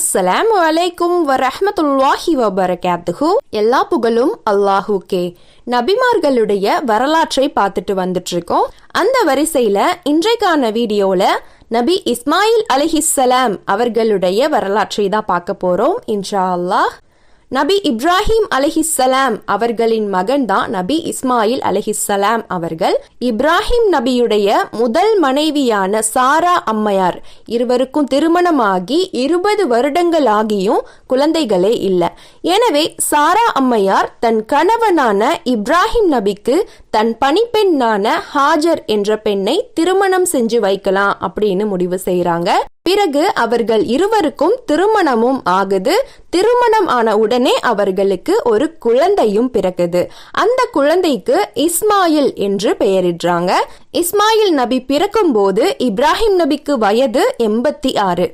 அஸ்ஸலாம் வலைக்கும் வரஹமத்துல்லாஹி வபரகாத்துஹு. எல்லா புகழும் அல்லாஹூக்கே. நபிமார்களுடைய வரலாற்றை பார்த்துட்டு வந்துட்டு இருக்கோம் அந்த வரிசையில இன்றைக்கான வீடியோல நபி இஸ்மாயில் அலிஹிஸ்ஸலாம் அவர்களுடைய வரலாற்றை தான் பார்க்க போறோம். இன்ஷா அல்லாஹ். நபி இப்ராஹிம் அலிஹிஸ்ஸலாம் அவர்களின் மகன் தான் நபி இஸ்மாயில் அலிஹிஸ்ஸலாம் அவர்கள். இப்ராஹிம் நபியுடைய முதல் மனைவியான சாரா அம்மையார் இருவருக்கும் திருமணமாகி இருபது வருடங்கள் ஆகியும் குழந்தைகளே இல்லை. எனவே சாரா அம்மையார் தன் கணவனான இப்ராஹிம் நபிக்கு தன் பணிப்பெண்ணான ஹாஜர் என்ற பெண்ணை திருமணம் செஞ்சு வைக்கலாம் அப்படின்னு முடிவு செய்யறாங்க பிறகு அவர்கள் இருவருக்கும் திருமணமும் ஆகுது. திருமணம் ஆன உடனே அவர்களுக்கு ஒரு குழந்தையும் பிறக்குது. அந்த குழந்தைக்கு இஸ்மாயில் என்று பெயரிடுறாங்க. இஸ்மாயில் நபி பிறக்கும் போது இப்ராஹிம் நபிக்கு வயது எண்பத்தி ஆறு.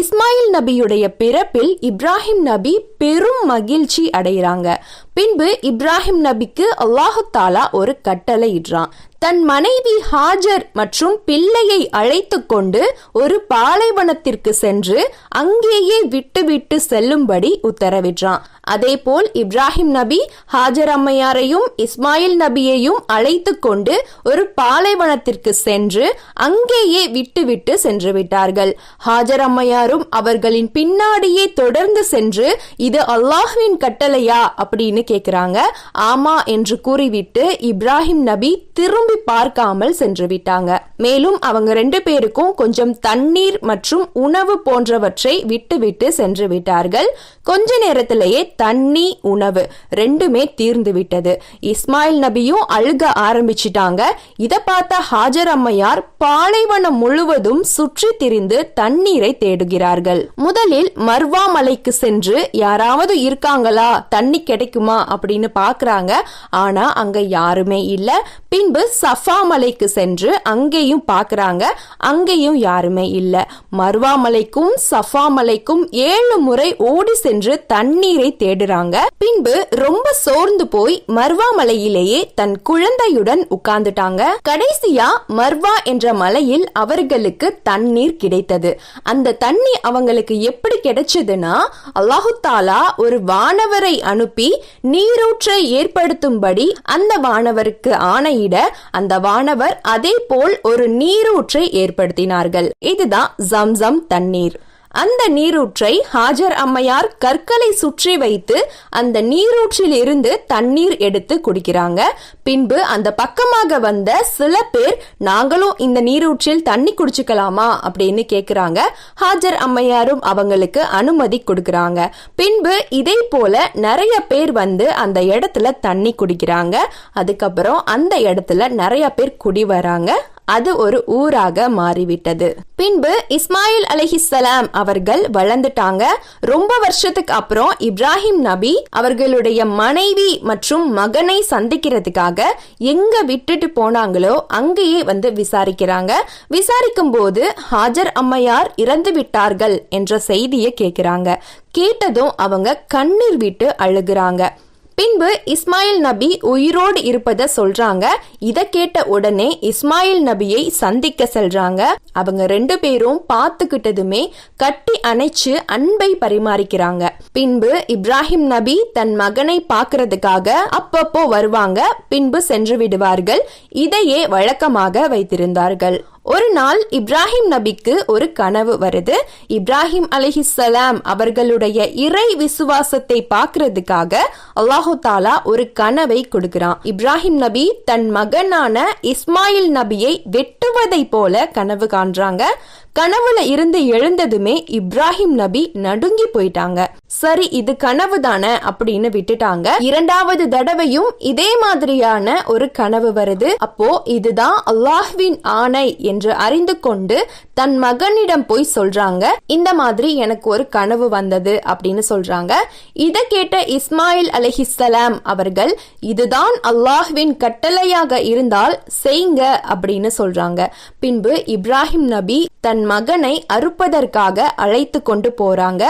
இஸ்மாயில் நபியுடைய பிறப்பில் இப்ராஹிம் நபி பெரும் மகிழ்ச்சி அடைகிறாங்க. பின்பு இப்ராஹிம் நபிக்கு அல்லாஹு தாலா ஒரு கட்டளை இடுறான் தன் மனைவி ஹாஜர் மற்றும் பிள்ளையை அழைத்து கொண்டு ஒரு பாலைவனத்திற்கு சென்று அங்கேயே விட்டுவிட்டு செல்லும்படி உத்தரவிடுறான். அதேபோல் இப்ராஹிம் நபி ஹாஜர் அம்மையாரையும் இஸ்மாயில் நபியையும் அழைத்து கொண்டு ஒரு பாலைவனத்திற்கு சென்று அங்கேயே விட்டுவிட்டு சென்று விட்டார்கள். ஹாஜர் அம்மையாரும் அவர்களின் பின்னாடியே தொடர்ந்து சென்று இது அல்லாஹ்வின் கட்டளையா? அப்படின்னு கேட்கிறாங்க ஆமா என்று கூறிவிட்டு இப்ராஹிம் நபி திரும்பி பார்க்காமல் சென்று விட்டாங்க. மேலும் அவங்க ரெண்டு பேருக்கும் கொஞ்சம் தண்ணீர் மற்றும் உணவு போன்றவற்றை விட்டுவிட்டு சென்று விட்டார்கள். கொஞ்ச நேரத்திலேயே தண்ணி உணவு ரெண்டுமே தீர்ந்து விட்டது இஸ்மாயில் நபியும் அழுக ஆரம்பிச்சிட்டாங்க. இத பார்த்த ஹாஜர் அம்மையார் பாலைவனம் முழுவதும் சுற்றி திரிந்து தண்ணீரை தேடுகிறார்கள். முதலில் மர்வா மலைக்கு சென்று யாராவது இருக்காங்களா? தண்ணி கிடைக்குமா? அப்படின்னு பாக்குறாங்க ஆனா அங்க யாருமே இல்ல. பின்பு சஃபா மலைக்கு சென்று அங்கேயும் பாக்குறாங்க அங்கேயும் யாருமே இல்ல. மர்வா மலைக்கும் சஃபா மலைக்கும் ஏழு முறை ஓடி சென்று தண்ணீரை தேடுறாங்க. பின்பு ரொம்ப சோர்ந்து போய் மர்வா மலையிலேயே தன் குழந்தையுடன் உட்கார்ந்துட்டாங்க. கடைசியா மர்வா என்ற மலையில் அவர்களுக்கு தண்ணீர் கிடைத்தது. அந்த தண்ணி அவங்களுக்கு எப்படி கிடைச்சதுன்னா அல்லாஹு தாலா ஒரு வானவரை அனுப்பி நீரூற்றை ஏற்படுத்தும்படி அந்த வானவருக்கு ஆணையிட அந்த வானவர் அதே போல் ஒரு நீரூற்றை ஏற்படுத்தினார்கள். இதுதான் ஜம்சம் தண்ணீர். அந்த நீரூற்றை ஹாஜர் அம்மையார் கற்களை சுற்றி வைத்து அந்த நீரூற்றில் இருந்து தண்ணீர் எடுத்து குடிக்கிறாங்க. பின்பு அந்த பக்கமாக வந்த சில பேர் நாங்களும் இந்த நீரூற்றில் தண்ணி குடிச்சுக்கலாமா? அப்படின்னு கேக்குறாங்க. ஹாஜர் அம்மையாரும் அவங்களுக்கு அனுமதி கொடுக்கறாங்க. பின்பு இதே போல நிறைய பேர் வந்து அந்த இடத்துல தண்ணி குடிக்கிறாங்க. அதுக்கப்புறம் அந்த இடத்துல நிறைய பேர் குடி வராங்க. அது ஒரு ஊராக மாறிவிட்டது. பின்பு இஸ்மாயில் அலஹிசலாம் அவர்கள் வளர்ந்துட்டாங்க. ரொம்ப வருஷத்துக்கு அப்புறம் இப்ராஹிம் நபி அவர்களுடைய மனைவி மற்றும் மகனை சந்திக்கிறதுக்காக எங்க விட்டுட்டு போனாங்களோ அங்கேயே வந்து விசாரிக்கிறாங்க. விசாரிக்கும் போது ஹாஜர் அம்மையார் இறந்து விட்டார்கள் என்ற செய்தியை கேட்கிறாங்க. கேட்டதும் அவங்க கண்ணீர் விட்டு அழுகுறாங்க. பின்பு இஸ்மாயில் நபி உயிரோடு இருப்பத சொல்றாங்க. இத கேட்ட உடனே இஸ்மாயில் நபியை சந்திக்க செல்றாங்க. அவங்க ரெண்டு பேரும் பார்த்துக்கிட்டதுமே கட்டி அணைச்சு அன்பை பரிமாறிக்கிறாங்க. பின்பு இப்ராஹிம் நபி தன் மகனை பார்க்கறதுக்காக அப்பப்போ வருவாங்க. பின்பு சென்று விடுவார்கள். இதையே வழக்கமாக வைத்திருந்தார்கள். ஒரு நாள் இப்ராஹிம் நபிக்கு ஒரு கனவு வருது. இப்ராஹிம் அலிஹிஸ்ஸலாம் அவர்களுடைய இறை விசுவாசத்தை பார்க்கறதுக்காக அல்லாஹு தாலா ஒரு கனவை கொடுக்கிறான். இப்ராஹிம் நபி தன் மகனான இஸ்மாயில் நபியை வெட்டுவதை போல கனவு காண்றாங்க. கனவுல இருந்து எழுந்ததுமே இப்ராஹிம் நபி நடுங்கி போயிட்டாங்க. சரி இது கனவு தானே அப்படின்னு விட்டுட்டாங்க. இரண்டாவது தடவையும் இதே மாதிரியான ஒரு கனவு வருது. அப்போ இதுதான் அல்லாஹ்வின் ஆணை என்று அறிந்து கொண்டு தன் மகனிடம் போய் சொல்றாங்க இந்த மாதிரி எனக்கு ஒரு கனவு வந்தது அப்படின்னு சொல்றாங்க. இதை கேட்ட இஸ்மாயில் அலிஹிஸ்ஸலாம் அவர்கள் இதுதான் அல்லாஹ்வின் கட்டளையாக இருந்தால் செய்ங்க அப்படின்னு சொல்றாங்க. பின்பு இப்ராஹிம் நபி தன் மகனை அறுப்பதற்காக அழைத்து கொண்டு போறாங்க.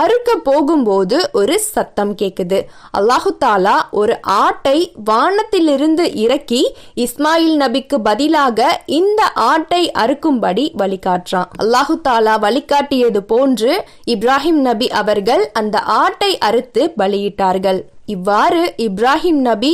அறுக்க போகும்போது ஒரு சத்தம் கேக்குது. அல்லாஹு தாலா ஒரு ஆட்டை வானத்திலிருந்து இறக்கி இஸ்மாயில் நபிக்கு பதிலாக இந்த ஆட்டை நாட்டை அறுக்கும்படி வழிகாட்டுறான். அல்லாஹு தாலா வழிகாட்டியது போன்று இப்ராஹிம் நபி அவர்கள் அந்த ஆட்டை அறுத்து பலியிட்டார்கள். இவ்வாறு இப்ராஹிம் நபி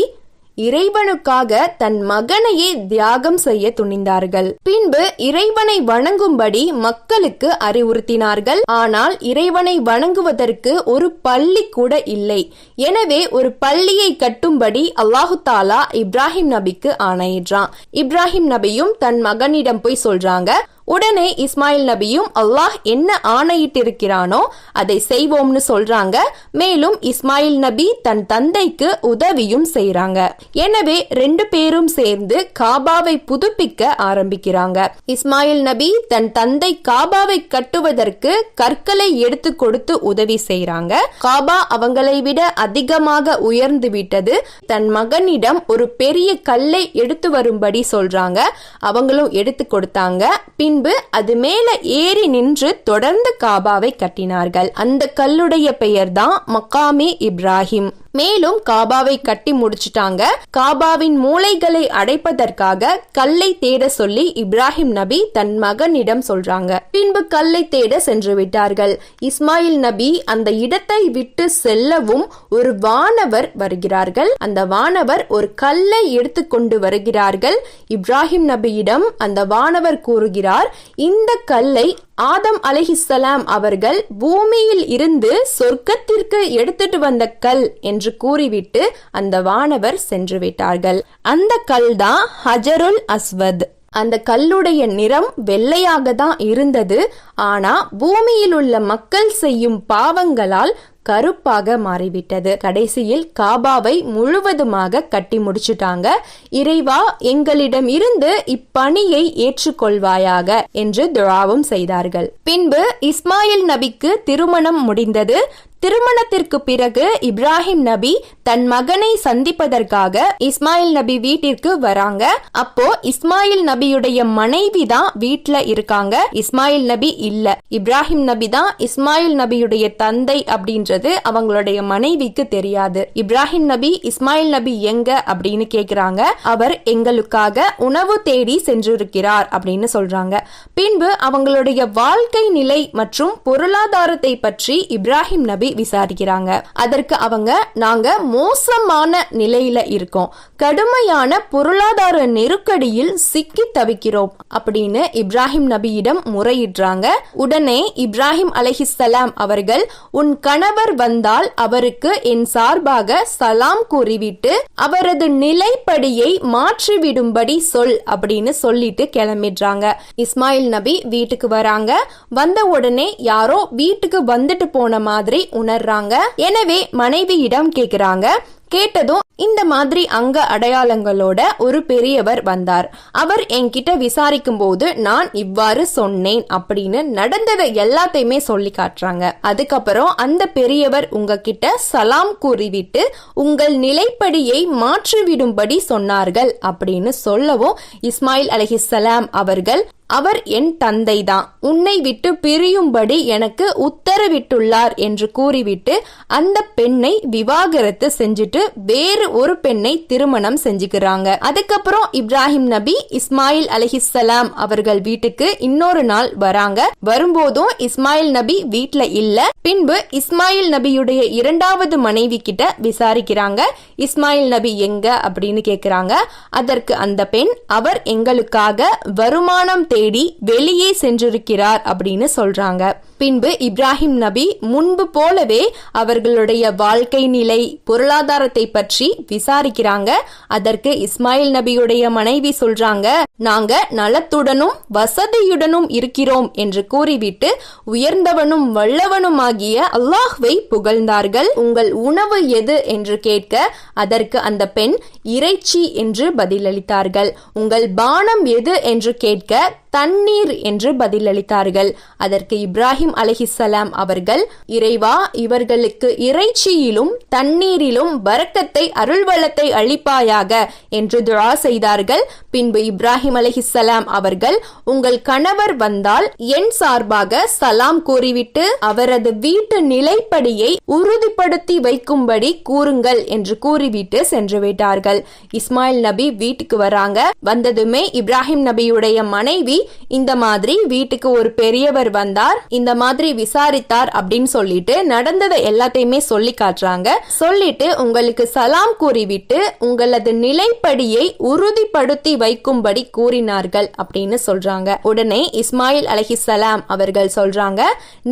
இறைவனுக்காக தன் மகனையே தியாகம் செய்ய துணிந்தார்கள். பின்பு இறைவனை வணங்கும்படி மக்களுக்கு அறிவுறுத்தினார்கள். ஆனால் இறைவனை வணங்குவதற்கு ஒரு பள்ளி கூட இல்லை. எனவே ஒரு பள்ளியை கட்டும்படி அல்லாஹு தாலா இப்ராஹிம் நபிக்கு ஆணையிடுறான். இப்ராஹிம் நபியும் தன் மகனிடம் போய் சொல்றாங்க உடனே இஸ்மாயில் நபியும் அல்லாஹ் என்ன ஆணையிட்டிருக்கிறானோ அதை செய்வோம்னு சொல்றாங்க. மேலும் இஸ்மாயில் நபி தன் தந்தைக்கு உதவியும் செய்றாங்க. எனவே ரெண்டு பேரும் சேர்ந்து காபாவை புதுப்பிக்க ஆரம்பிக்கிறாங்க. இஸ்மாயில் நபி தன் தந்தை காபாவை கட்டுவதற்கு கற்களை எடுத்து கொடுத்து உதவி செய்றாங்க. காபா அவங்களை விட அதிகமாக உயர்ந்து விட்டது. தன் மகனிடம் ஒரு பெரிய கல்லை எடுத்து வரும்படி சொல்றாங்க. அவங்களும் எடுத்து கொடுத்தாங்க. பின்பு அது மேல ஏறி நின்று தொடர்ந்து காபாவை கட்டினார்கள். அந்த கல்லுடைய பெயர்தான் மக்காமே இப்ராஹிம். மேலும் காபாவை கட்டி முடிச்சிட்டாங்க. காபாவின் மூளைகளை அடைப்பதற்காக கல்லை தேட சொல்லி இப்ராஹிம் நபி தன் மகனிடம் சொல்றாங்க. பின்பு கல்லை தேட சென்று விட்டார்கள். இஸ்மாயில் நபி அந்த இடத்தை விட்டு செல்லவும் ஒரு வானவர் வருகிறார்கள். அந்த வானவர் ஒரு கல்லை எடுத்து கொண்டு வருகிறார்கள். இப்ராஹிம் நபியிடம் அந்த வானவர் கூறுகிறார் இந்த கல்லை ஆதம் அலஹிசலாம் அவர்கள் பூமியில் இருந்து சொர்க்கத்திற்கு எடுத்துட்டு வந்த கல் என்று கூறிவிட்டு அந்த வானவர் சென்று விட்டார்கள். அந்த கல் தான் ஹஜருல் அஸ்வத். அந்த கல்லுடைய நிறம் வெள்ளையாக தான் இருந்தது. ஆனா பூமியில் உள்ள மக்கள் செய்யும் பாவங்களால் கருப்பாக மாறிவிட்டது. கடைசியில் காபாவை முழுவதுமாக கட்டி முடிச்சுட்டாங்க. இறைவா எங்களிடம் இருந்து இப்பணியை ஏற்றுக்கொள்வாயாக என்று துராவும் செய்தார்கள். பின்பு இஸ்மாயில் நபிக்கு திருமணம் முடிந்தது. திருமணத்திற்கு பிறகு இப்ராஹிம் நபி தன் மகனை சந்திப்பதற்காக இஸ்மாயில் நபி வீட்டிற்கு வராங்க. அப்போ இஸ்மாயில் நபியுடைய மனைவி தான் வீட்டுல இருக்காங்க. இஸ்மாயில் நபி இல்ல. இப்ராஹிம் நபி தான் இஸ்மாயில் நபியுடைய தந்தை அப்படின்றது அவங்களுடைய மனைவிக்கு தெரியாது. இப்ராஹிம் நபி இஸ்மாயில் நபி எங்க அப்படின்னு கேக்குறாங்க. அவர் எங்களுக்காக உணவு தேடி சென்றிருக்கிறார் அப்படின்னு சொல்றாங்க. பின்பு அவங்களுடைய வாழ்க்கை நிலை மற்றும் பொருளாதாரத்தை பற்றி இப்ராஹிம் நபி விசாரிக்கிறாங்க. அதற்கு அவங்க நாங்க மோசமான நிலையில இருக்கோம். கடுமையான பொருளாதார நெருக்கடியில் சிக்கி தவிக்கிறோம். அப்படின்னு இப்ராஹிம் நபியிடம் முறையிடுறாங்க. உடனே இப்ராஹிம் அலஹிசலாம் அவர்கள் உன் கணவர் வந்தால் அவருக்கு என் சார்பாக சலாம் கூறிவிட்டு அவரது நிலைப்படியை மாற்றிவிடும்படி சொல் அப்படின்னு சொல்லிட்டு கிளம்பிடுறாங்க. இஸ்மாயில் நபி வீட்டுக்கு வராங்க. வந்த உடனே யாரோ வீட்டுக்கு வந்துட்டு போன மாதிரி உணர்றாங்க. எனவே மனைவியிடம் கேக்குறாங்க கேட்டதும் இந்த மாதிரி அங்க அடையாளங்களோட ஒரு பெரியவர் வந்தார். அவர் என்கிட்ட விசாரிக்கும் போது நான் இவ்வாறு சொன்னேன் அப்படின்னு நடந்ததை எல்லாத்தையுமே சொல்லி காட்டுறாங்க. அதுக்கப்புறம் அந்த பெரியவர் உங்ககிட்ட சலாம் கூறிவிட்டு உங்கள் நிலைப்படியை மாற்றிவிடும்படி சொன்னார்கள் அப்படின்னு சொல்லவும் இஸ்மாயில் அலஹிசலாம் அவர்கள் அவர் என் தந்தைதான். உன்னை விட்டு பிரியும்படி எனக்கு உத்தரவிட்டுள்ளார் என்று கூறிவிட்டு அந்த பெண்ணை விவாகரத்து செஞ்சுட்டு வேறு ஒரு பெண்ணை திருமணம் செஞ்சுக்கிறாங்க. அதுக்கப்புறம் இப்ராஹிம் நபி இஸ்மாயில் அலஹிசலாம் அவர்கள் வீட்டுக்கு இன்னொரு நாள் வராங்க. வரும்போதும் இஸ்மாயில் நபி வீட்டுல இல்ல. பின்பு இஸ்மாயில் நபியுடைய இரண்டாவது மனைவி கிட்ட விசாரிக்கிறாங்க. இஸ்மாயில் நபி எங்க அப்படின்னு கேக்குறாங்க. அதற்கு அந்த பெண் அவர் எங்களுக்காக வருமானம் தேடி வெளியே சென்றிருக்கிறார் அப்படின்னு சொல்றாங்க. பின்பு இப்ராஹிம் நபி முன்பு போலவே அவர்களுடைய வாழ்க்கை நிலை பொருளாதார பொருளாதாரத்தை பற்றி விசாரிக்கிறாங்க. அதற்கு இஸ்மாயில் நபியுடைய மனைவி சொல்றாங்க நாங்க நலத்துடனும் வசதியுடனும் இருக்கிறோம் என்று கூறிவிட்டு உயர்ந்தவனும் வல்லவனும் ஆகிய அல்லாஹ்வை புகழ்ந்தார்கள். உங்கள் உணவு எது? என்று கேட்க அதற்கு அந்த பெண் இறைச்சி என்று பதிலளித்தார்கள். உங்கள் பானம் எது? என்று கேட்க தண்ணீர் என்று பதிலளித்தார்கள். அதற்கு இப்ராஹிம் அலஹிசலாம் அவர்கள் இறைவா இவர்களுக்கு இறைச்சியிலும் தண்ணீரிலும் வரக்கத்தை அருள்வளத்தை அளிப்பாயாக என்று துரா செய்தார்கள். பின்பு இப்ராஹிம் அலஹிசலாம் அவர்கள் உங்கள் கணவர் வந்தால் என் சார்பாக சலாம் கூறிவிட்டு அவரது வீட்டு நிலைப்படியை உறுதிப்படுத்தி வைக்கும்படி கூறுங்கள் என்று கூறிவிட்டு சென்று விட்டார்கள். இஸ்மாயில் நபி வீட்டுக்கு வராங்க. வந்ததுமே இப்ராஹிம் நபியுடைய மனைவி இந்த மாதிரி வீட்டுக்கு ஒரு பெரியவர் வந்தார் இந்த மாதிரி விசாரித்தார் அப்படின்னு சொல்லிட்டு நடந்ததை எல்லாத்தையுமே சொல்லி காட்டுறாங்க. சொல்லிட்டு உங்களுக்கு சலாம் கூறிவிட்டு உங்களது நிலைப்படியை உறுதிப்படுத்தி வைக்கும்படி கூறினார்கள் அப்படின்னு சொல்றாங்க. உடனே இஸ்மாயில் அலஹி சலாம் அவர்கள் சொல்றாங்க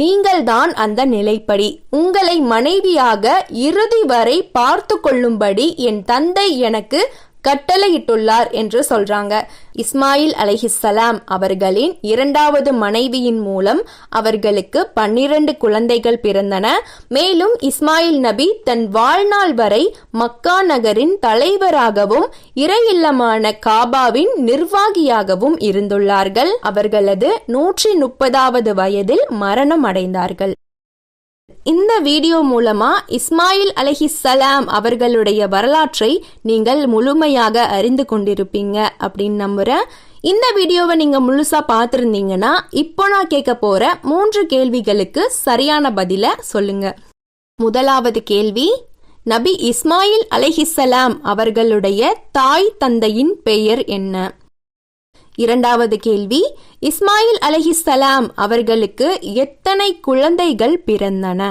நீங்கள் தான் அந்த நிலைப்படி. உங்களை மனைவியாக இறுதி வரை பார்த்து கொள்ளும்படி என் தந்தை எனக்கு கட்டளையிட்டுள்ளார் என்று சொல்றாங்க. இஸ்மாயில் அலைஹிஸ்ஸலாம் அவர்களின் இரண்டாவது மனைவியின் மூலம் அவர்களுக்கு பன்னிரண்டு குழந்தைகள் பிறந்தன. மேலும் இஸ்மாயில் நபி தன் வாழ்நாள் வரை மக்கா நகரின் தலைவராகவும் இறையில்லமான காபாவின் நிர்வாகியாகவும் இருந்துள்ளார்கள். அவர்களது நூற்றி முப்பதாவது வயதில் மரணம் அடைந்தார்கள். இந்த வீடியோ மூலமா இஸ்மாயில் அலஹிஸ்ஸலாம் அவர்களுடைய வரலாற்றை நீங்கள் முழுமையாக அறிந்து கொண்டிருப்பீங்க அப்படின்னு நம்புறேன். இந்த வீடியோவை நீங்க முழுசா பார்த்துருந்தீங்கன்னா இப்போ நான் கேட்க போற மூன்று கேள்விகளுக்கு சரியான பதில சொல்லுங்க. முதலாவது கேள்வி நபி இஸ்மாயில் அலஹிசலாம் அவர்களுடைய தாய் தந்தையின் பெயர் என்ன? இரண்டாவது கேள்வி இஸ்மாயில் அலைஹிஸ்ஸலாம் அவர்களுக்கு எத்தனை குழந்தைகள் பிறந்தன?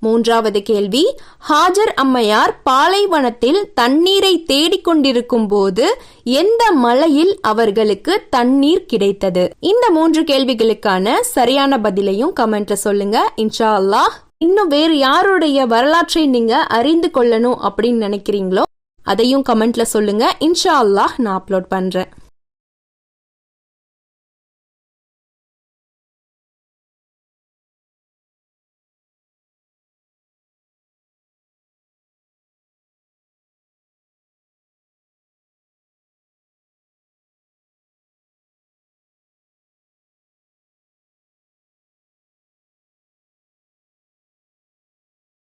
மூன்றாவது கேள்வி ஹாஜர் அம்மையார் பாலைவனத்தில் தண்ணீரை தேடிக்கொண்டிருக்கும் போது எந்த மலையில் அவர்களுக்கு தண்ணீர் கிடைத்தது? இந்த மூன்று கேள்விகளுக்கான சரியான பதிலையும் கமெண்ட்ல சொல்லுங்க. இன்ஷா அல்லாஹ் இன்னும் வேறு யாருடைய வரலாற்றை நீங்க அறிந்து கொள்ளணும் அப்படின்னு நினைக்கிறீங்களோ அதையும் கமெண்ட்ல சொல்லுங்க. இன்ஷா அல்லாஹ் நான் அப்லோட் பண்றேன்.